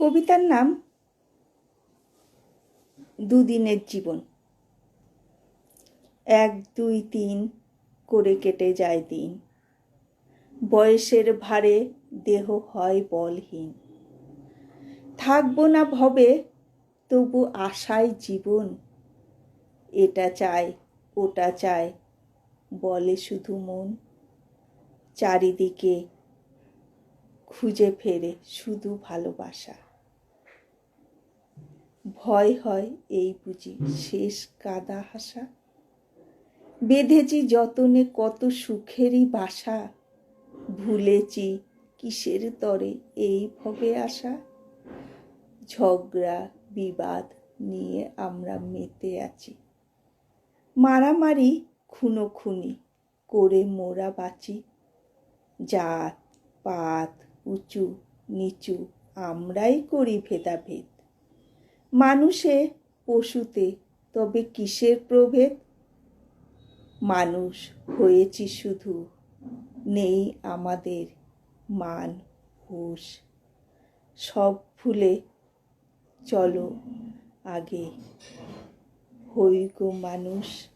কবিতার নাম দুদিনের জীবন। এক, দুই, তিন করে কেটে যায় দিন। বয়সের ভারে দেহ হয় বলহীন। থাকব না ভবে, তবু আশায় জীবন। এটা চায় ওটা চায় বলে শুধু মন। চারিদিকে খুঁজে ফেরে শুধু ভালোবাসা। ভয় হয় এই বুঝি। শেষ কাদা হাসা। বেঁধেছি যতনে কত সুখেরই বাসা। ভুলেছি কিসের তরে এই ভবে আসা ঝগড়া, বিবাদ নিয়ে আমরা মেতে আছি। মারামারি খুনো খুনি করে মোরা বাঁচি। জাত, পাত, উঁচু, নিচু, আমরাই করি ভেদাভেদ। মানুষে পশুতে, তবে কিসের প্রভেদ? মানুষ হয়েছি শুধু, নেই আমাদের মান হুশ। সব ভুলে চলো আগে হই মানুষ।